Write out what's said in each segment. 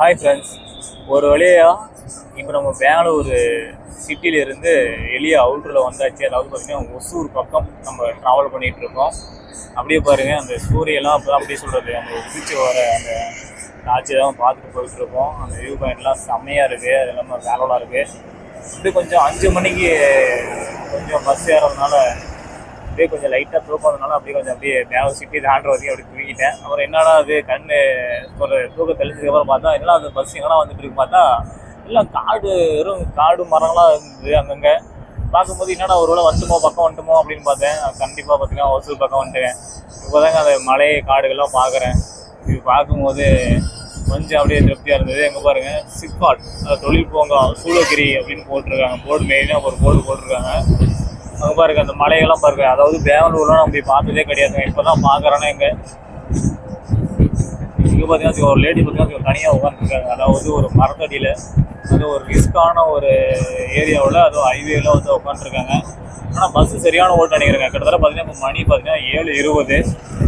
Hi friends ஒரு வழியாக இப்போ நம்ம பெங்களூர் சிட்டிலேருந்து வெளியே அவுட்டரில் வந்தாச்சு. அதாவது பார்த்தீங்கன்னா ஒசூர் பக்கம் நம்ம ட்ராவல் பண்ணிகிட்டு இருக்கோம். அப்படியே பாருங்கள் அந்த சூரியெல்லாம் அப்போ அப்படியே சொல்கிறது அந்த உதிச்சு வர அந்த காட்சி தான் பார்த்துட்டு போயிட்டு இருக்கோம். அந்த வியூ பாயிண்ட்லாம் செம்மையாக இருக்குது அது இல்லாமல் வேலோலாம் இருக்குது இப்படி கொஞ்சம் அஞ்சு மணிக்கு கொஞ்சம் பஸ் ஏறதுனால அப்படியே கொஞ்சம் லைட்டாக தூக்கம்னால அப்படியே கொஞ்சம் அப்படியே மேலே சிட்டி தாண்டுற வரைக்கும் அப்படி தூங்கிட்டேன் அப்புறம் என்னடா அது கண்ணு ஒரு தூக்கம் தெளிஞ்சதுக்கப்புறம் பார்த்தா என்னடா அது பஸ் எங்கடா வந்துட்டு இருக்கு பார்த்தா எல்லாம் காடு வெறும் காடு மரங்களாக இருந்தது அங்கங்கே. பார்க்கும்போது என்னடா ஒரு வேளை வந்துட்டுமோ பக்கம் வந்துட்டுமோ அப்படின்னு பார்த்தேன். கண்டிப்பாக பார்த்தீங்கன்னா ஒசூர் பக்கம் வந்துட்டேன். இப்போதாங்க அந்த மலை காடுகள்லாம் பார்க்குறேன். இது பார்க்கும்போது கொஞ்சம் அப்படியே திருப்தியாக இருந்தது. எங்கே பாருங்க சிப்காட் தொழில் பூங்கா சூளகிரி அப்படின்னு போட்டிருக்காங்க. போர்டு மெயினாக ஒரு போர்டு போட்டிருக்காங்க. அங்கே பாருங்க அந்த மலையெல்லாம் பாருங்க. அதாவது பெங்களூர்லாம் நம்ம போய் பார்த்ததே கிடையாதுங்க இப்போ தான் பார்க்குறோன்னா எங்கே இங்கே பார்த்தீங்கன்னா ஒரு லேடி பார்த்தீங்கன்னா தனியாக உட்காந்துருக்காங்க அதாவது ஒரு மரத்தடியில் அது ஒரு ரிஸ்க்கான ஒரு ஏரியாவில் அதுவும் ஹைவேல வந்து உட்காந்துருக்காங்க ஆனால் பஸ்ஸு சரியான ஓட்டு நினைக்கிறேங்க. கிட்டத்தட்ட பார்த்தீங்கன்னா இப்போ மணி பார்த்தீங்கன்னா ஏழு இருபது.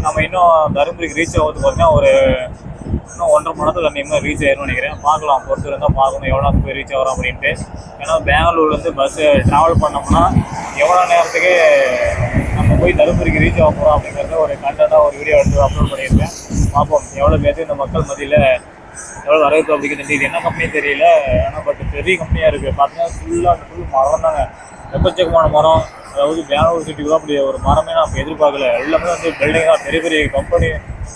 நம்ம இன்னும் தருமபுரிக்கு ரீச் ஆகுது பார்த்தீங்கன்னா ஒரு இன்னும் ஒன்றரை மணி நேரத்தில் ரீச் ஆயிரும்னு நினைக்கிறேன். பார்க்கலாம். பொறுத்து இருந்தால் பார்க்கணும். எவ்வளோ நேரத்துக்கு போய் ரீச் ஆகிறோம் அப்படின்ட்டு. ஏன்னா பெங்களூர்லேருந்து பஸ்ஸு ட்ராவல் பண்ணோம்னா எவ்வளோ நேரத்துக்கு நம்ம போய் தருமபுரிக்கு ரீச் ஆக போகிறோம் அப்படிங்கிறத ஒரு கண்டென்ட்டாக ஒரு வீடியோ எடுத்து அப்லோட் பண்ணியிருக்கேன். பார்ப்போம். எவ்வளோ பேருக்கு இந்த மக்கள் மத்தியில் எவ்வளோ வரவேற்பு அப்படிங்கிறது இது என்ன கம்பெனி தெரியல. ஆனால் பட் பெரிய கம்பெனியாக இருக்குது பார்த்தீங்கன்னா ஃபுல்லாக அந்த ஃபுல் மரம் தாங்க. எக்கச்சக்கமான மரம் அதாவது பெங்களூர் சிட்டிக்குள்ள அப்படி ஒரு மரமே நம்ம எதிர்பார்க்கல. எல்லாமே வந்து பில்டிங் தான் பெரிய பெரிய கம்பெனி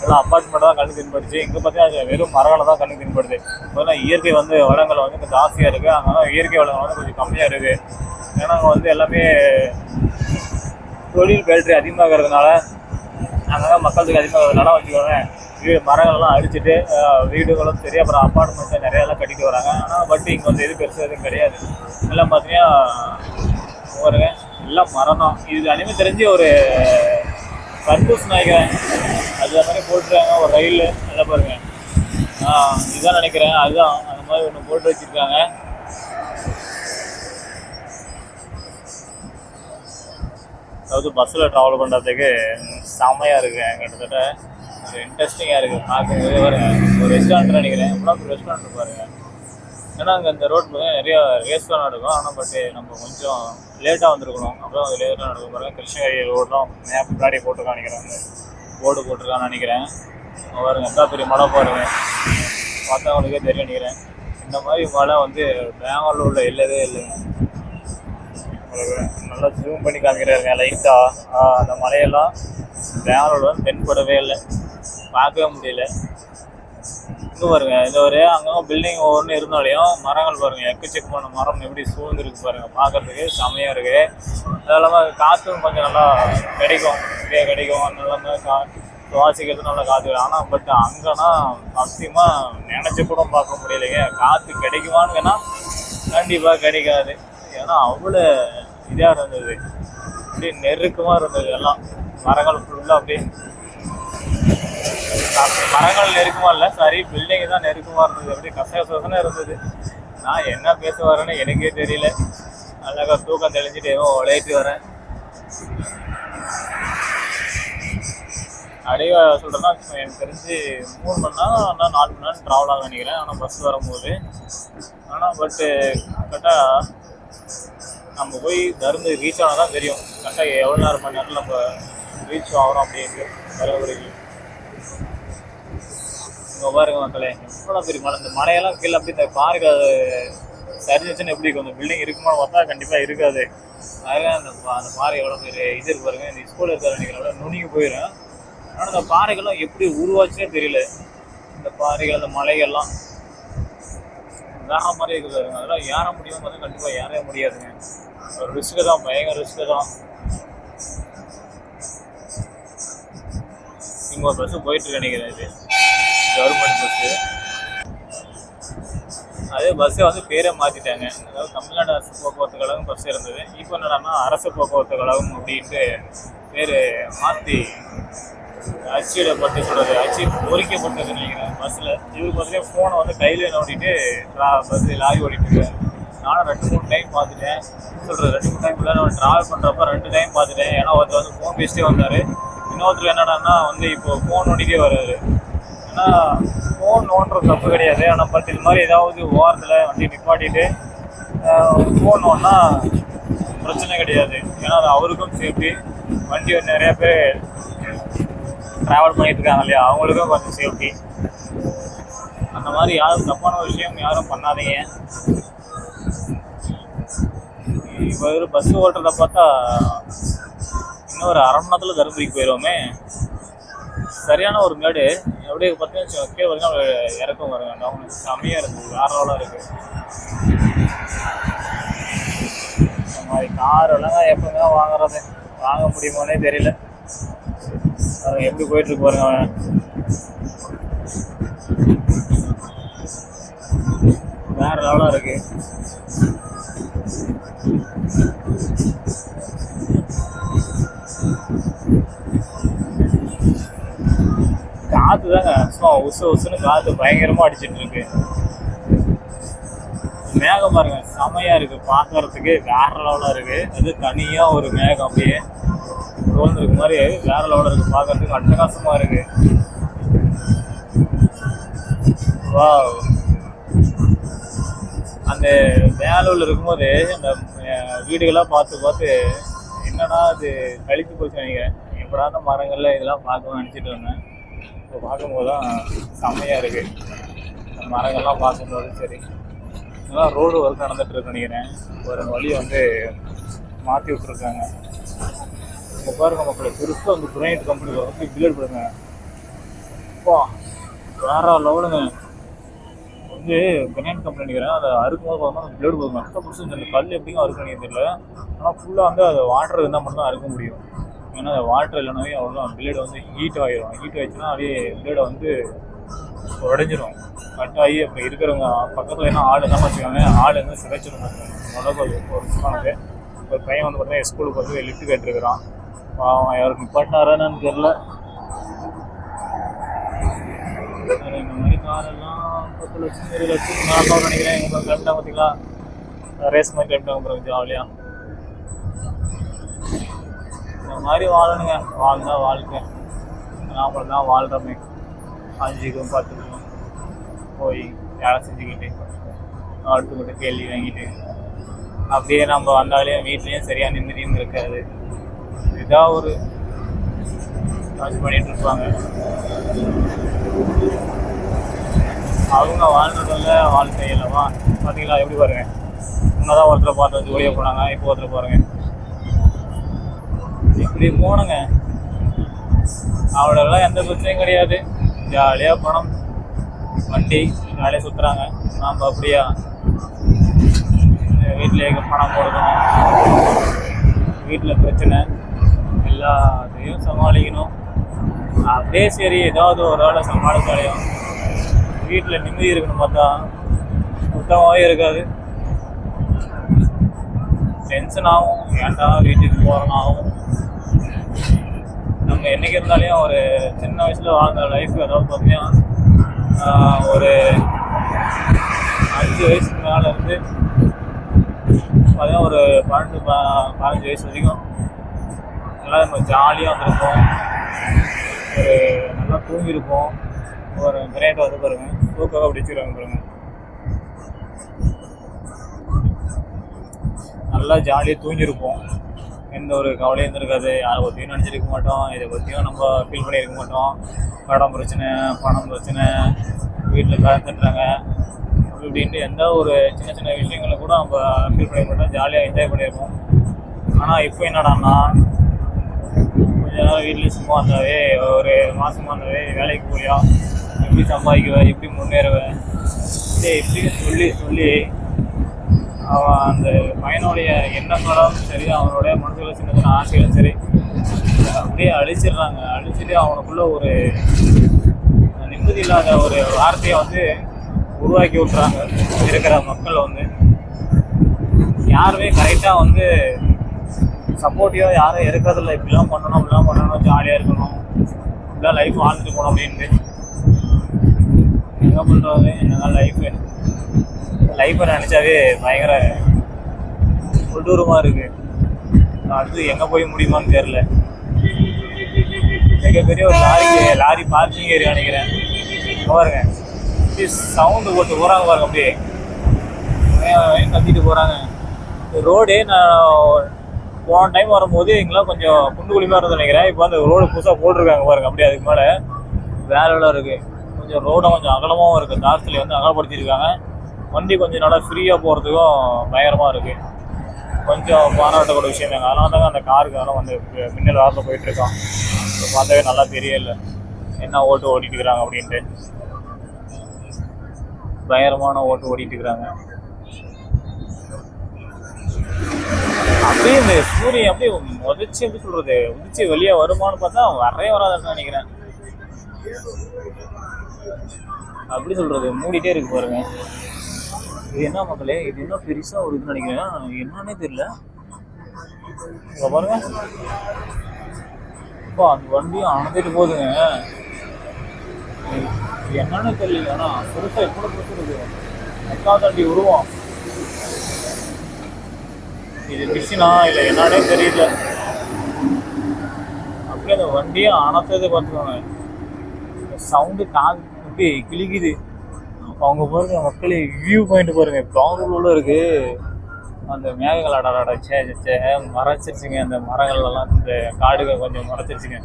எல்லாம் அப்பார்ட்மெண்ட் தான் கண்ணு தென்படுச்சு. இங்கே பார்த்தீங்கன்னா வெறும் மரங்களை தான் கண்ணு தென்படுது. பார்த்தீங்கன்னா இயற்கை வந்து வளங்கள் வந்து கொஞ்சம் ஜாஸ்தியாக இருக்குது அங்கே இயற்கை வளங்கள் வந்து கொஞ்சம் கம்மியாக இருக்குது ஏன்னா அங்கே வந்து எல்லாமே தொழில் பேட்டரி அதிகமாகிறதுனால அங்கங்கே மக்களுக்கு அதிகமாகிறதுனால வச்சுக்கோங்க வீடு மரங்கள்லாம் அடிச்சுட்டு வீடுகளும் சரி அப்புறம் அப்பார்ட்மெண்ட்ஸை நிறைய எல்லாம் கட்டிட்டு வராங்க. ஆனால் பட் இங்கே வந்து எது பெருசு எதுவும் கிடையாது. எல்லாம் பார்த்தீங்கன்னா பாருங்க எல்லாம் மரம் தான் இது அனிமே தெரிஞ்சு ஒரு கர்பூஸ் நாயகன். அது மாதிரி போட்டுருக்காங்க. ஒரு ரயில். நல்லா பாருங்க. ஆ இதுதான் நினைக்கிறேன். அதுதான். அந்த மாதிரி ஒன்று போட்டு வச்சிருக்காங்க. அதாவது பஸ்ஸில் ட்ராவல் பண்ணுறதுக்கு செம்மையாக இருக்குது கிட்டத்தட்ட ஒரு இன்ட்ரெஸ்டிங்காக இருக்குது பார்க்கும்போது பாருங்க. ஒரு ரெஸ்டாரண்ட் நினைக்கிறேன். இவ்வளோ ஒரு ரெஸ்டாரண்ட் பாருங்க. ஏன்னா அங்கே இந்த ரோட் பார்த்தீங்கன்னா நிறைய ரேஸ்லாம் நடக்கும். ஆனால் பட் நம்ம கொஞ்சம் லேட்டாக வந்திருக்கணும். அப்புறம் அது லேட்டாக நடக்கும் பாருங்க. கிருஷ்ணகிரி ரோட்லாம் மேப் முன்னாடி போட்டு நினைக்கிறாங்க போர்டு போட்டிருக்கான்னு நினைக்கிறேன். அங்க பாருங்க எத்தா பெரிய மழை பாருங்க பார்த்தா தெரியும் நினைக்கிறேன். இந்த மாதிரி மழை வந்து பெங்களூரில் இல்லவே இல்லைங்க நல்லா ஜூம் பண்ணி காமிக்கிறாருங்க லைட்டாக அந்த மலையெல்லாம் பெங்களூர்ல தென்படவே இல்லை. பார்க்கவே முடியல. இங்கே பாருங்க. இந்த ஒரு அங்கங்கே பில்டிங் ஒவ்வொன்று இருந்தாலையும் மரங்கள் பாருங்க. எக்கச்சக்கமான மரம் எப்படி சூழ்ந்துருக்கு பாருங்க. பார்க்கறதுக்கு செமையாக இருக்கு. அது இல்லாமல் காற்றும் கொஞ்சம் நல்லா கிடைக்கும். நிறைய கிடைக்கும். நல்லா கா சுவாசிக்கிறது நல்லா காற்று ஆனால் பட் அங்கேனா சத்தியமாக நினச்சி கூட பார்க்க முடியலைங்க. காற்று கிடைக்குமான்னு கண்டிப்பாக கிடைக்காது. ஏன்னா அவ்வளோ இதாக இருந்தது. அப்படியே நெருக்கமாக இருந்தது எல்லாம். மரங்கள் ஃபுல்லாக அப்படியே மரங்கள் நெருக்கமா இல்லை. சாரி பில்டிங் தான் நெருக்கமா இருந்தது. அப்படியே கசகசன்னு இருந்தது. நான் என்ன பேச வரேன்னு எனக்கே தெரியல. அழகா தூக்கம் தெளிஞ்சிட்டு ஏதோ உழைத்து வரேன். அடைய சொல்கிறேன்னா எனக்கு தெரிஞ்சு மூணு மணி நேரம் ஆனால் நாலு மணி நேரம் ட்ராவல் ஆக நினைக்கிறேன். ஆனால் பஸ் வரும்போது. ஆனால் பட்டு கரெக்டாக நம்ம போய் தருந்து ரீச் ஆனால் தான் தெரியும். கரெக்டாக எவ்வளோ நேரம் மணி நேரத்தில் நம்ம ரீச் ஆகிறோம் அப்படின்ட்டு. தருமபுரிக்கு இங்கே பாருங்க மக்களே எவ்வளோ பெரிய மலை இந்த மலையெல்லாம் கீழே அப்படி இந்த பாருக்கு அது சரிஞ்சிச்சுன்னு எப்படி இருக்கும்? அந்த பில்டிங் இருக்குமான்னு பார்த்தா கண்டிப்பாக இருக்காது. அதனால அந்த பா- அந்த பாறை எவ்வளோ பெரிய இது இருக்கு பாருங்க. இந்த ஸ்கூலில் இருக்கிற நினைக்கிறேன் நுணுங்கி போயிடும். ஆனால் இந்த பாறைகள்லாம் எப்படி உருவாச்சுன்னே தெரியல. இந்த பாறைகள் அந்த மலைகள்லாம். வேற மாதிரி இருக்குது பாருங்க. அதெல்லாம் ஏற முடியும் பார்த்தா கண்டிப்பாக ஏறவே முடியாதுங்க. ஒரு ரிஸ்க்கு தான் பயங்கர ரிஸ்க்கு தான். இங்கே ஒரு பஸ்ஸு போயிட்டு நினைக்கிறேன் இது. கவர்மெண்ட் பஸ்ஸு அதே பஸ்ஸை வந்து பேரே மாற்றிட்டாங்க அதாவது தமிழ்நாடு அரசு போக்குவரத்து கழகம் பஸ் இருந்தது. இப்போ என்னடான்னா அரசு போக்குவரத்து கழகம் அப்படின்ட்டு பேர் மாற்றி அச்சிடப்பட்டு சொல்கிறது அச்சு பொறிக்கப்பட்டது நினைக்கிறேன். பஸ்ஸில் இவர் பஸ்லேயே ஃபோனை வந்து கையில் நோண்டிட்டு பஸ் லாரி ஓடிட்டுருக்கேன் நானும் ரெண்டு மூணு டைம் பார்த்துட்டேன். சொல்கிறது ரெண்டு மூணு டைம் நான் ட்ராவல் பண்ணுறப்ப ரெண்டு டைம் பார்த்துட்டேன். ஏன்னா ஒருத்தர் வந்து ஃபோன் பேசிட்டே வந்தார். இன்னொருத்தர் என்னடான்னா வந்து இப்போ ஃபோன் நோண்டிட்டே வர்றாரு. ஏன்னா ஃபோன் நோண்டுறது தப்பு கிடையாது. ஆனால் பட் இது மாதிரி ஏதாவது ஓரத்தில் வண்டி நிப்பாட்டிட்டு ஃபோன் நோண்டா பிரச்சனை கிடையாது. ஏன்னா அது அவருக்கும் சேஃப்டி வண்டி நிறைய பேர் ட்ராவல் பண்ணிட்டு இருக்காங்க இல்லையா? அவங்களுக்கும் கொஞ்சம் சேஃப்டி அந்த மாதிரி யாரும் தப்பான விஷயம் யாரும் பண்ணாதீங்க. இப்போ ஒரு பஸ் ஓட்டுறத பார்த்தா இன்னும் ஒரு அரை மணி நேரத்தில் தருமபுரிக்கு போயிடுவோமே சரியான ஒரு மேடு. எப்படியே பார்த்தீங்கன்னா கீழே வரைக்கும் அவங்க இறக்கம் வருங்க. டவுன் செம்மையாக இருக்குது வேற லெவலாக இருக்குது இந்த மாதிரி கார் எல்லாம் எப்போங்க வாங்குறது. வாங்க முடியுமானே தெரியல. அவங்க எப்படி போயிட்டு இருக்கு பாருங்க. அவன் வேற லெவலாக இருக்குது காத்து தாங்க. சும்மா உசு உசுன்னு காத்து பயங்கரமா அடிச்சிட்டு இருக்கு. மேகம் பாருங்க செமையா இருக்கு. பார்க்கறதுக்கு வேற லெவலா இருக்கு. அது தனியா ஒரு மேகம் அப்படியே தோன்றிருக்க மாதிரி வேற லெவலா இருக்கு. பார்க்கறதுக்கு அட்டகாசமா இருக்கு. வா அந்த வேலூர்ல இருக்கும்போது அந்த அஹ், வீடுகள்லாம் பார்த்து பார்த்து என்னடா அது கழித்து போச்சு நினைக்கிறேன். எப்படா அந்த மரங்கள்ல இதெல்லாம் பார்க்கணும்னு நினச்சிட்டு இருந்தேன். இப்போ பார்க்கும்போது தான் செம்மையாக இருக்குது மரங்கள்லாம் பார்க்கும்போது சரி. இதெல்லாம் ரோடு ஒர்க் நடந்துட்டு நினைக்கிறேன். ஒரு வழி வந்து மாற்றி விட்டுருக்காங்க. இப்போ பாருங்க மக்களை பெருசாக வந்து கிரைனைட் கம்பெனி வந்து பில்லேட் பண்ணுங்க. அப்பா வேற லெவலுங்க. வந்து கிரானைட் கம்பெனி நினைக்கிறேன். அதை அறுக்கும்போது பார்த்தோம்னா பிளேடு போதும் கஷ்டப்பட்டு இந்த கல் எப்படியும் அறுக்கணும் தெரியல. ஆனால் ஃபுல்லாக வந்து அது வாட்டர் இருந்தால் மட்டும் தான் அறுக்க முடியும். ஏன்னா அந்த வாட்டர் இல்லைனாவே அவ்வளோதான் பிளேடு வந்து ஹீட் ஆகிடும் ஹீட் ஆயிடுச்சுன்னா அப்படியே பிளேடை வந்து உடஞ்சிரும். கட் ஆகி இப்போ இருக்கிறவங்க பக்கத்தில் என்ன ஆள் தான் வச்சுக்காங்க ஆள் வந்து சிதைச்சிடும் உடம்பு ஒரு சுத்தமானது ஒரு பையன் வந்து பார்த்தீங்கன்னா ஸ்கூலுக்கு வந்து லிஃப்ட் கேட்டுருக்கிறான். அவன் யாரும் நிப்பாட்டினாரான்னு தெரில இந்த மாதிரி காரெல்லாம் பத்து லட்சம் இருபது லட்சம் நார்மலாக நினைக்கிறேன். எங்கள் கிளம்பிட்டா பார்த்தீங்களா? ரேஸ் மாதிரி கிளம்பிட்டாங்க பிறகு ஜாலியாக இந்த மாதிரி வாழணுங்க. வாழ்ந்தா வாழ்க்கை. நாம தான் வாழ்கிறோமே அஞ்சுக்கும் பத்துக்கும் போய் வேலை செஞ்சுக்கிட்டு அடுத்துக்கிட்ட கேள்வி வாங்கிட்டு அப்படியே நம்ம வந்தாலே வீட்லேயும் சரியாக நிம்மதியும் இருக்காது. இதாக ஒரு வாட்ச் பண்ணிட்டு இருப்பாங்க. அவங்க வாழ்ந்ததில் வாழ்க்கை இல்லைவா பார்த்தீங்களா எப்படி பாருங்க. முன்னதான் ஒருத்தரை பார்த்து ஜோலியாக போனாங்க இப்போ ஒருத்தர் பாருங்கள் இப்படி போனங்க அவளெல்லாம் எந்த பிரச்சனையும் கிடையாது. ஜாலியாக பணம் வண்டி ஜாலியாக சுற்றுறாங்க நாம் அப்படியா? வீட்டில் பணம் போடணும் வீட்டில் பிரச்சனை. எல்லாத்தையும் சமாளிக்கணும். அப்படியே சரி ஏதாவது ஒரு ஆளை சமாளிச்சாலையும் வீட்டில் நிம்மதி இருக்கணும் பார்த்தா. சுத்தமாகவே இருக்காது. டென்ஷன் ஆகும். ஏன்டா வீட்டுக்கு போகிறோம் ஆகும். நம்ம என்னைக்கு இருந்தாலையும் ஒரு சின்ன வயசில் வாழ்ந்த லைஃப் அதாவது பார்த்தீங்கன்னா ஒரு அஞ்சு வயசுக்கு மேலே இருந்து பார்த்தீங்கன்னா ஒரு பன்னெண்டு ப- பதினஞ்சு வயசு வரைக்கும் நல்லா நம்ம ஜாலியாக வந்திருப்போம். ஒரு நல்லா தூங்கியிருப்போம். ஒரு கிரேட் வந்து பாருங்கள் தூக்கம் அப்படி பாருங்கள் நல்லா ஜாலியாக தூங்கியிருப்போம். எந்த ஒரு கவலையும் இருந்திருக்காது யாரை பற்றியும் நினச்சிருக்க மாட்டோம். இதை பற்றியும் நம்ம ஃபீல் பண்ணியிருக்க மாட்டோம். கடன் பிரச்சனை பணம் பிரச்சனை வீட்டில் கலந்துட்டுறாங்க அப்படி இப்படின்ட்டு எந்த ஒரு சின்ன சின்ன விஷயங்களை கூட நம்ம ஃபீல் பண்ணிக்க மாட்டோம். ஜாலியாக என்ஜாய் பண்ணியிருப்போம் ஆனால் இப்போ என்னடான்னா கொஞ்ச நேரம் வீட்லேயே சும்மா இருந்தாவே ஒரு மாதமாக இருந்தாவே வேலைக்கு போயா எப்படி சம்பாதிக்குவேன் எப்படி முன்னேறுவ? சரி இப்படின்னு சொல்லி சொல்லி அவன் அந்த பையனுடைய எண்ணங்களும் சரி அவனுடைய மனசுல சின்ன சின்ன ஆசைகளும் சரி அப்படியே அழிச்சிடுறாங்க. அழிச்சிட்டு அவனுக்குள்ள ஒரு நிம்மதி இல்லாத ஒரு வார்த்தையை வந்து உருவாக்கி விட்டுறாங்க. இருக்கிற மக்கள் வந்து யாருமே கரெக்டாக வந்து சப்போர்ட்டிவாக யாரும் இருக்கிறதில்ல இப்படிலாம் பண்ணணும் இப்படிலாம் பண்ணணும் ஜாலியாக இருக்கணும். இப்படிலாம் லைஃப் வாழ்ந்துட்டு போகணும் அப்படின்ட்டு என்ன பண்ணுறது என்னதான் லைஃபு லைஃப்பை நினச்சாவே பயங்கர கொடூரமாக இருக்கு. அடுத்து எங்கே போய் முடியுமான்னு தெரில மிகப்பெரிய ஒரு லாரிக்கு லாரி பார்க்கிங் ஏரியா நினைக்கிறேன். இங்க பாருங்க. சவுண்டு போட்டு போகிறாங்க பாருங்க அப்படியே. கத்திட்டு போகிறாங்க ரோடு நான் போன டைம் வரும்போது எங்கெல்லாம் கொஞ்சம் குண்டு குழிமா இருந்து நினைக்கிறேன். இப்போ அந்த ரோடு புதுசாக போட்டிருக்காங்க பாருங்க. அப்படியே அதுக்கு மேலே வேலை இருக்குது கொஞ்சம் ரோடும் கொஞ்சம் அகலமாகவும் இருக்குது தாரத்தில் வந்து அகலப்படுத்தியிருக்காங்க. வண்டி கொஞ்சம் நல்லா ஃப்ரீயாக போகிறதுக்கும் பயங்கரமாக இருக்குது கொஞ்சம் பாராட்டக்கூடிய விஷயம் தாங்க அதனால தாங்க அந்த காருக்கு அதெல்லாம் வந்து மின்னல் வாரத்தில் போயிட்டுருக்கான் இப்போ பார்த்தாவே நல்லா தெரியல. என்ன ஓட்டு ஓட்டிட்டு இருக்கிறாங்க அப்படின்ட்டு. பயங்கரமான ஓட்டு ஓட்டிட்டு இருக்கிறாங்க. அப்படியே இந்த சூரியன் அப்படியே உதச்சி எப்படி சொல்றது? உதிச்சு வெளியே வருமான்னு பார்த்தா வரவே வராதுன்னு நினைக்கிறேன். அப்படி சொல்றது? மூடிட்டே இருக்கு பாருங்க. இது என்ன மக்களே? இது என்ன பெருசா ஒரு இது நினைக்கிறேன். என்னன்னே தெரியல. இங்க பாருங்க. அப்பா அந்த வண்டியும் அணைஞ்சிட்டு போகுதுங்க. என்னன்னு தெரியல ஆனா பெருசா எப்படி பிடிச்சிருக்கு அக்கா தண்டி உருவம் இது மிஷினா? இல்லை என்னன்னே தெரியல. அப்படியே அந்த வண்டியை அணைத்தது பார்த்துக்கோங்க. சவுண்டு காது அப்படியே கிழிக்குது அவங்க பாருங்க மக்களே வியூ பாயிண்ட் பாருங்க பெங்களூர்ல இருக்கு. அந்த மேகங்கள் அடாடா சே சே மறைச்சிருச்சுங்க. அந்த மரங்கள்லாம் இந்த காடுகள் கொஞ்சம் மறைச்சிருச்சுங்க.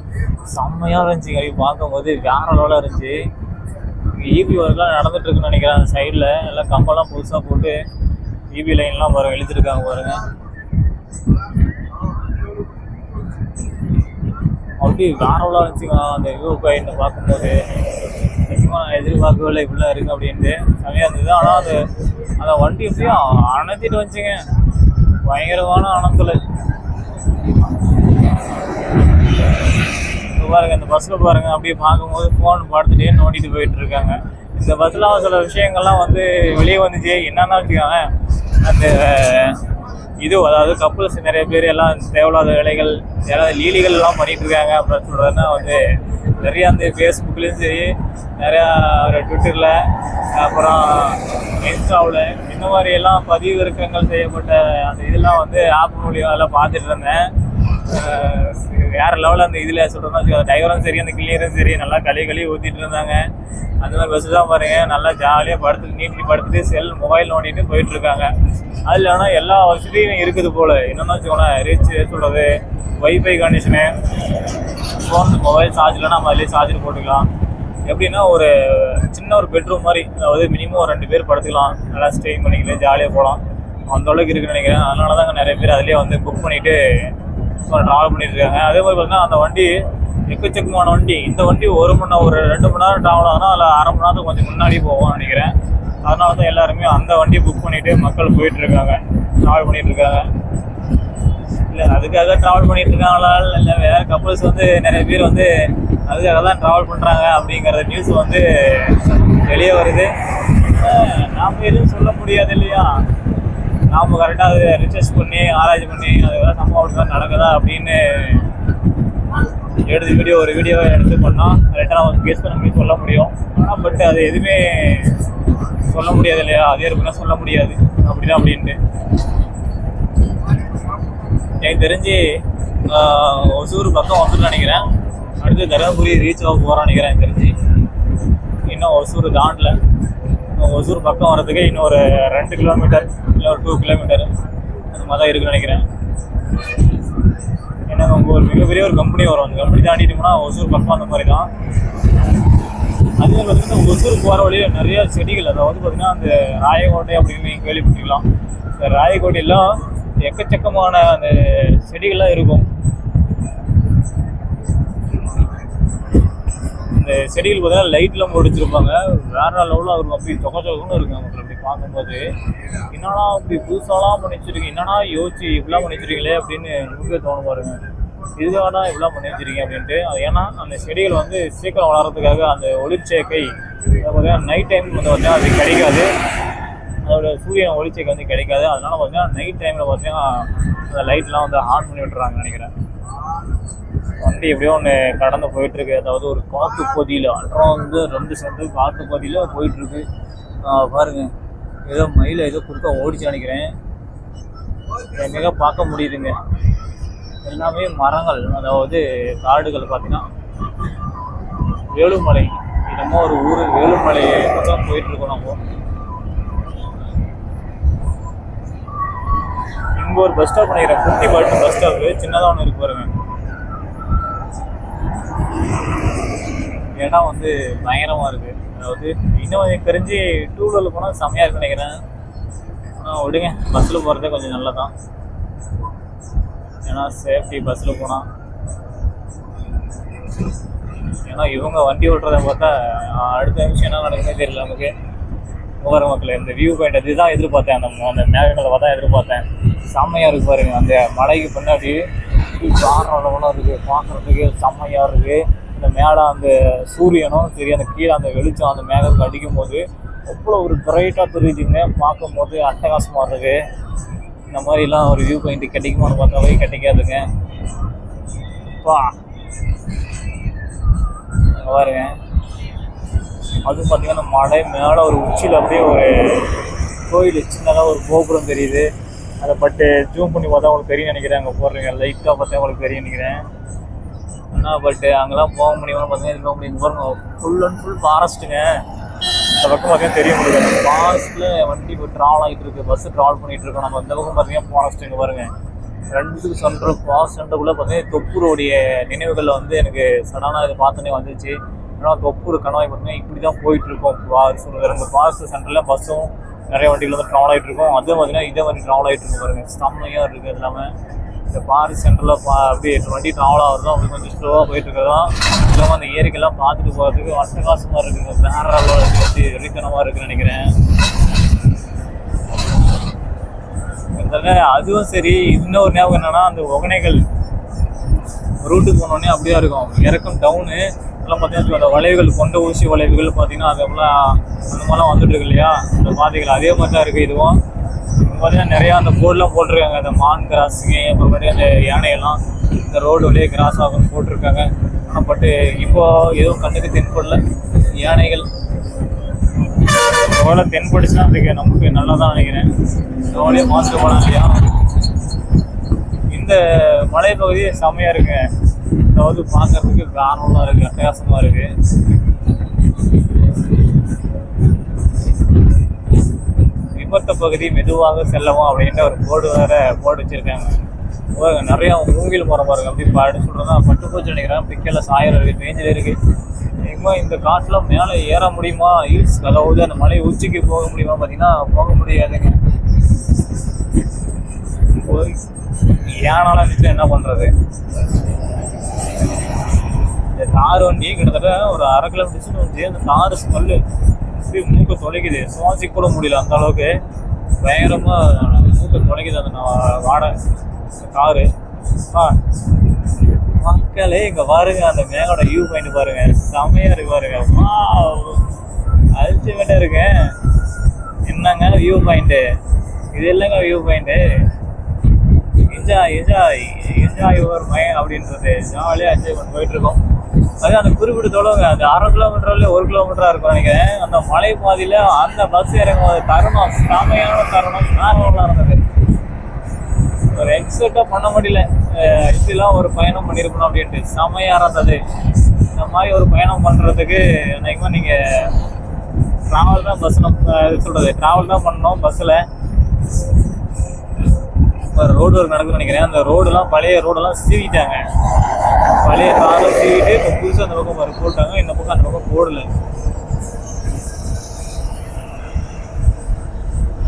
செம்மையாக இருந்துச்சுங்க. அப்படி பார்க்கும்போது வேற லெவலாக இருந்துச்சு. ஈபி ஒர்க்லாம் நடந்துட்டு இருக்குன்னு நினைக்கிறேன் அந்த சைடில் எல்லாம் கம்பெல்லாம் புதுசாக போட்டு ஈபி லைன்லாம் பாருங்க இழுத்துருக்காங்க பாருங்க. அப்படி வேறவளாக இருந்துச்சுங்க. அந்த வியூ பாயிண்ட் பார்க்கும்போது. அதிகமாக எதிர்பார்க்கவில்லை இப்படிலாம் இருக்கு அப்படின்ட்டு. கம்மியாக இருந்தது. ஆனால் அது அந்த வண்டி எப்படியும் அணைத்திட்டு வந்துச்சுங்க. பயங்கரமான அணத்தில் பாருங்க இந்த பஸ்ஸில் பாருங்க அப்படியே பார்க்கும்போது ஃபோன் பார்த்துட்டே நோண்டிட்டு போயிட்டு இருக்காங்க. இந்த பஸ்ஸில் சில விஷயங்கள்லாம் வந்து வெளியே வந்துச்சு. என்னென்னா வச்சுக்காங்க அந்த இது அதாவது கப்புள்ஸ் நிறைய பேர் எல்லாம் தேவையில்லாத வேலைகள் யாராவது லீலிகள் எல்லாம் பண்ணிட்டு இருக்காங்க. அப்படின்னு சொல்றதுன்னா வந்து நிறைய அந்த ஃபேஸ்புக்லேயும் சரி நிறையா ட்விட்டரில் அப்புறம் இன்ஸ்டாவில் இந்த மாதிரி எல்லாம் பதிவிறக்கங்கள் செய்யப்பட்ட அந்த இதெல்லாம் வந்து ஆப் மூலியம் எல்லாம் பார்த்துட்டு இருந்தேன். வேறு லெவலில் அந்த இதில் சொல்கிறோம்னா டிரைவரும் சரி அந்த கிளியரும் சரி நல்லா களி களி ஊற்றிட்டு இருந்தாங்க. அந்த மாதிரி பஸ்ஸு தான் பாருங்க நல்லா ஜாலியாக படுத்து நீட்டி படுத்துட்டு செல் மொபைல் நோண்டிட்டு போயிட்டுருக்காங்க அதில் ஆனால் எல்லா வசதியும் இருக்குது போல். என்னென்னா வச்சுக்கோங்களேன் ரீச் சொல்கிறது wifi condition phone mobile charge இல்லைனா நம்ம அதிலே சார்ஜர் போட்டுக்கலாம். எப்படின்னா ஒரு சின்ன ஒரு பெட்ரூம் மாதிரி அதாவது மினிமம் ஒரு ரெண்டு பேர் படுத்துக்கலாம். நல்லா ஸ்டே பண்ணிக்கலாம் ஜாலியாக போகலாம். அந்த அளவுக்கு இருக்குன்னு நினைக்கிறேன். அதனால தாங்க நிறைய பேர் அதிலே வந்து புக் பண்ணிவிட்டு ட்ராவல் பண்ணிட்டு இருக்காங்க. அதே மாதிரி பார்த்தீங்கன்னா அந்த வண்டி எக்கச்சக்கமான வண்டி. இந்த வண்டி ஒரு மணி நேரம் ஒரு ரெண்டு மணி நேரம் ட்ராவல் ஆகுனா அதில் அரை மணி நேரத்துக்கு கொஞ்சம் முன்னாடி போவோம்னு நினைக்கிறேன். அதனால தான் எல்லாருமே அந்த வண்டியை புக் பண்ணிவிட்டு மக்கள் போயிட்டுருக்காங்க ட்ராவல் பண்ணிகிட்ருக்காங்க இருக்காங்க. இல்லை அதுக்காக ட்ராவல் பண்ணிட்டு இருக்காங்களா? இல்லை வேற கப்பல்ஸ் வந்து நிறைய பேர் வந்து அதுக்காக தான் ட்ராவல் பண்ணுறாங்க அப்படிங்கிற நியூஸ் வந்து வெளியே வருது. நாம் எதுவும் சொல்ல முடியாது இல்லையா? நாம் கரெக்டாக அதை ரிசர்ச் பண்ணி ஆராய்ச்சி பண்ணி அதுக்கெல்லாம் சம்பவம் தான் நடக்குதா அப்படின்னு எடுத்து வீடியோ ஒரு வீடியோ எடுத்து பண்ணால் கரெக்டாக நம்ம கேஸ் பண்ண முடியும் சொல்ல முடியும். ஆனால் பட் அது எதுவுமே சொல்ல முடியாது இல்லையா? அதே இருக்குன்னா சொல்ல முடியாது. அப்படிதான் அப்படின்ட்டு. எனக்கு தெரிஞ்சு ஒசூர் பக்கம் வந்துட்டு நினைக்கிறேன். அடுத்து தருமபுரி ரீச் ஆக போகிறோம் நினைக்கிறேன் எனக்கு தெரிஞ்சு. இன்னும் ஒசூர் தாண்டல. ஒசூர் பக்கம் வர்றதுக்கு இன்னும் ஒரு ரெண்டு கிலோமீட்டர் இல்லை ஒரு டூ கிலோமீட்டர் அந்த மாதிரி தான் இருக்குன்னு நினைக்கிறேன். ஏன்னா உங்கள் ஒரு மிகப்பெரிய ஒரு கம்பெனி வரும். அந்த கம்பெனி தாண்டிட்டோம்னா ஒசூர் பக்கம் அந்த மாதிரி தான். அதே மாதிரி பார்த்தீங்கன்னா ஒசூர் போகிற வழியில் நிறைய செடிகள் அதாவது பார்த்தீங்கன்னா அந்த ராயக்கோட்டை அப்படின்னு நீங்கள் கேள்விப்பட்டிருக்கலாம். இந்த ராயக்கோட்டையெல்லாம் எக்கச்சக்கமான அந்த செடிகள்லாம் இருக்கும். இந்த செடிகள் பார்த்தீங்கன்னா லைட்லாம் போடிச்சிருப்பாங்க வேற லெவலில் இருக்கும். அப்படி தொகை தொகைன்னு இருக்கும் நமக்கு அப்படி பார்க்கும்போது. என்னடா அப்படி புதுசாலாம் பண்ணி வச்சிருக்கீங்க என்னடா யோசிச்சு இப்படிலாம் பண்ணி வச்சிருக்கீங்களே அப்படின்னு நமக்கே தோணும் பாருங்க. இதுக்காக தான் இப்படிலாம் பண்ணி வச்சிருக்கீங்க அப்படின்ட்டு. அது ஏன்னா அந்த செடிகள் வந்து சீக்கிரம் வளர்றதுக்காக அந்த ஒளிச்சேர்க்கை பார்த்தீங்கன்னா நைட் டைம் வந்து பார்த்தீங்கன்னா அது கிடைக்காது. அதோட சூரியன் ஒளிச்சைக்கு வந்து கிடைக்காது. அதனால பார்த்தீங்கன்னா நைட் டைமில் பார்த்தீங்கன்னா அந்த லைட்லாம் வந்து ஆன் பண்ணி விட்டுறாங்க நினைக்கிறேன். வண்டி எப்படியோ ஒன்று கடந்து போயிட்டுருக்கு. அதாவது ஒரு காத்து பகுதியில் அன்றம் வந்து ரெண்டு சென்று காற்று பகுதியில் போயிட்டுருக்கு. பாருங்கள் பாருங்க. ஏதோ மயில் ஏதோ குறுக்க ஓடிச்சு நினைக்கிறேன். எங்கே பார்க்க முடியுதுங்க. எல்லாமே மரங்கள் அதாவது காடுகள் பார்த்தீங்கன்னா வேலுமலை. என்னமோ ஒரு ஊர் வேலுமலை பக்கம் போயிட்டுருக்கோம் நம்ம. இங்க ஒரு பஸ் ஸ்டாப் நினைக்கிறேன் குட்டி பாட்டு பஸ் ஸ்டாப் சின்னதா ஒன்று இருக்கு பாருங்க. இடம் வந்து பயங்கரமா இருக்கு. அதாவது இன்னும் எனக்கு தெரிஞ்சு டூ வீலர்ல போனால் செம்மையா இருக்குன்னு நினைக்கிறேன். ஆனால் விடுங்க. பஸ்ஸில் போகிறதே கொஞ்சம் நல்லதான் ஏன்னா சேஃப்டி பஸ்ஸில் போனால் ஏன்னா இவங்க வண்டி ஓட்டுறத பார்த்தா அடுத்த நிமிஷம் என்ன நடக்குதுன்னே தெரியல நமக்கு. ஓர மக்கள் இந்த வியூ பாயிண்ட் இதுதான் எதிர்பார்த்தேன். அந்த அந்த மேகங்களை பார்த்தா எதிர்பார்த்தேன். செம்மையா இருக்கு பாருங்க. அந்த மலைக்கு பின்னாடி சாணம் இருக்குது பார்க்குறதுக்கு செம்மையாக இருக்குது இந்த மேலே அந்த சூரியனும் சரி அந்த கீழே அந்த வெளிச்சம் அந்த மேகத்துக்கு அடிக்கும் போது அவ்வளோ ஒரு பிரைட்டாக தெரியுதுங்க. பார்க்கும்போது அட்டகாசமாக இருக்குது இந்த மாதிரிலாம் ஒரு வியூ பாயிண்ட் கிடைக்குமான்னு பார்த்தாவே கிடைக்காதுங்க. பா. பாருங்க. அது பார்த்தீங்கன்னா மலை மேலே ஒரு உச்சியில் அப்படியே ஒரு கோயில் சின்னதாக ஒரு கோபுரம் தெரியுது. அதை பட்டு ஜூம் பண்ணி பார்த்தா உங்களுக்கு தெரியும் நினைக்கிறேன் அங்கே போடுறீங்க. லைட்டாக பார்த்தா உங்களுக்கு தெரியும் நினைக்கிறேன். ஆனால் பட்டு அங்கெல்லாம் போக முடியுமா பார்த்தீங்கன்னா போக முடியும் பாருங்க ஃபுல் அண்ட் ஃபுல் ஃபாரஸ்ட்டுங்க இந்த பக்கம் பார்த்தீங்கன்னா தெரிய முடியாது ஃபாரஸ்ட்டில் வண்டி இப்போ ட்ராவல் ஆகிட்டு இருக்கு. பஸ்ஸு ட்ராவல் பண்ணிட்டு இருக்கோம். நம்ம இந்த பக்கம் பார்த்தீங்கன்னா ஃபாரஸ்ட் இங்கே பாருங்க. ரெண்டுக்கு சென்ட்ரல் ஃபாரஸ்ட் சென்டருக்குள்ளே பார்த்தீங்கன்னா தொப்பூருடைய நினைவுகளில் வந்து எனக்கு சடனாக இதை பார்த்தோன்னே வந்துச்சு. ஏன்னா தொப்பூர் கணவாய் பார்த்தீங்கன்னா இப்படி தான் போயிட்டு இருக்கோம். ஃபாரஸ்ட் ரெண்டு ஃபாரஸ்ட் சென்டரில் பஸ்ஸும் நிறைய வண்டிகள் வந்து ட்ராவல் ஆகிட்டு இருக்கும். அதுவும் பார்த்தீங்கன்னா இதே மாதிரி ட்ராவல் ஆகிட்டு இருக்கும் பாருங்க. செம்மையாக இருக்குது எல்லாமே. இல்லாமல் இந்த பாரி சென்டரில் பா அப்படியே வண்டி ட்ராவல் ஆகுறதும் அப்படி கொஞ்சம் ஸ்லோவாக போயிட்டு இருக்கிறதும் இல்லாமல் அந்த ஏரிக்கெல்லாம் பார்த்துட்டு போகிறதுக்கு அட்டகாசமாக இருக்குது வேற அளவில் வெறித்தனமாக இருக்குன்னு நினைக்கிறேன். அதுவும் சரி. இன்னொரு ஞாபகம் என்னன்னா அந்த ஒகனைகள் ரூட்டுக்கு போனோடனே அப்படியே இருக்கும். இறக்கம் டவுனு எல்லாம் பார்த்தீங்கன்னா அந்த வளைவுகள் கொண்ட ஊசி வளைவுகள் பார்த்தீங்கன்னா அதெல்லாம் அந்த மாதிரிலாம் வந்துட்டு இருக்கு இல்லையா? அந்த பாதைகள் அதே மாதிரி தான் இருக்குது இதுவும். பார்த்தீங்கன்னா நிறையா அந்த போர்டெலாம் போட்டிருக்காங்க. அந்த மான் கிராஸிங்க அப்புறமேட்டு அந்த யானையெல்லாம் இந்த ரோடு வழியே கிராஸ் ஆகும் போட்டிருக்காங்க. ஆனால் பட்டு இப்போ எதுவும் கண்ணுக்கு தென்படல. யானைகள். ஒருவேளை தென்பட்டுச்சுன்னா அதுக்கு நமக்கு நல்லா தான் நினைக்கிறேன் எவ்வளோ மாஸ்டர் போகலாம் இல்லையா? இந்த மலைப்பகுதி செம்மையாக இருக்குங்க. அதாவது பார்க்கறதுக்கு காரணம்லாம் இருக்கு அட்டகாசமா இருக்கு. விபத்த பகுதி மெதுவாக செல்லவும் அப்படின்ற ஒரு போர்டு வேற போர்டு வச்சிருக்காங்க. பாருங்க, நிறைய மூங்கில் மரம் பாருங்க அப்படி பாடு சொல்றதா பட்டு போச்சு நினைக்கிறேன் பிக்கல சாயல் இருக்கு பேஞ்சில் இருக்கு. எங்கேயுமே இந்த காட்டில் மேலே ஏற முடியுமா? ஹில்ஸ் அதாவது அந்த மலை உச்சிக்கு போக முடியுமா? பார்த்தீங்கன்னா போக முடியாதுங்க. போய் ஏனால இருந்துச்சு என்ன பண்றது? இந்த கார் வண்டி கிட்டத்தட்ட ஒரு அரை கிலோமீட்டர் வந்து அந்த கார் ஸ்மெல்லு அப்படியே மூக்க தொலைக்குது. சுவாசிக்க கூட முடியல அந்த அளவுக்கு. பயங்கரமாக மூக்க தொலைக்குது அந்த வாடகை காரு ஆ. மக்களே இங்கே பாருங்க அந்த மேலோட வியூ பாயிண்ட் பாருங்க. செமையாக இருக்கு பாருங்க. அல்டிமேட்டாக இருக்கு. என்னங்க வியூ பாயிண்ட்டு இது இல்லைங்க view point enjoy enjoy enjoy your my அப்படின்றது ஜாலியாக என்ஜாய் பண்ணி போயிட்டுருக்கோம் அது அந்த குறிப்பிட்ட தொலைவுங்க. அந்த அரை கிலோமீட்டர்ல ஒரு கிலோமீட்டரா இருக்கும் நினைக்கிறேன். அந்த மலை பாதையில அந்த பஸ் இறங்கும் போது தருணம் செமையான தருணம். நார்மலாக இருந்தது. ஒரு எக்ஸப்டா பண்ண முடியல. அஹ் இப்படிலாம் ஒரு பயணம் பண்ணியிருக்கணும் அப்படின்ட்டு. செமையா இருந்தது. இந்த மாதிரி ஒரு பயணம் பண்றதுக்கு நினைக்குமா நீங்க ட்ராவல் தான் பஸ் நம்ம சொல்றது. ட்ராவல் தான் பண்ணணும் பஸ்ஸில் ரோடு ஒர்க் நடக்குதுன்னு நினைக்கிறேன். அந்த ரோடெல்லாம் பழைய ரோடெல்லாம் சீவிட்டாங்க. பழைய காலம் சீவிட்டு இப்போ புதுசாக அந்த பக்கம் பாரு போட்டாங்க. இந்த பக்கம் அந்த பக்கம் போடல.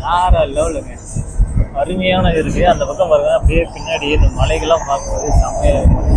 வேற லெவலுங்க அருமையான இருக்கு. அந்த பக்கம் பாருங்க அப்படியே பின்னாடி இந்த மலைகள்லாம் பார்க்கும்போது செம்மையா இருக்கும்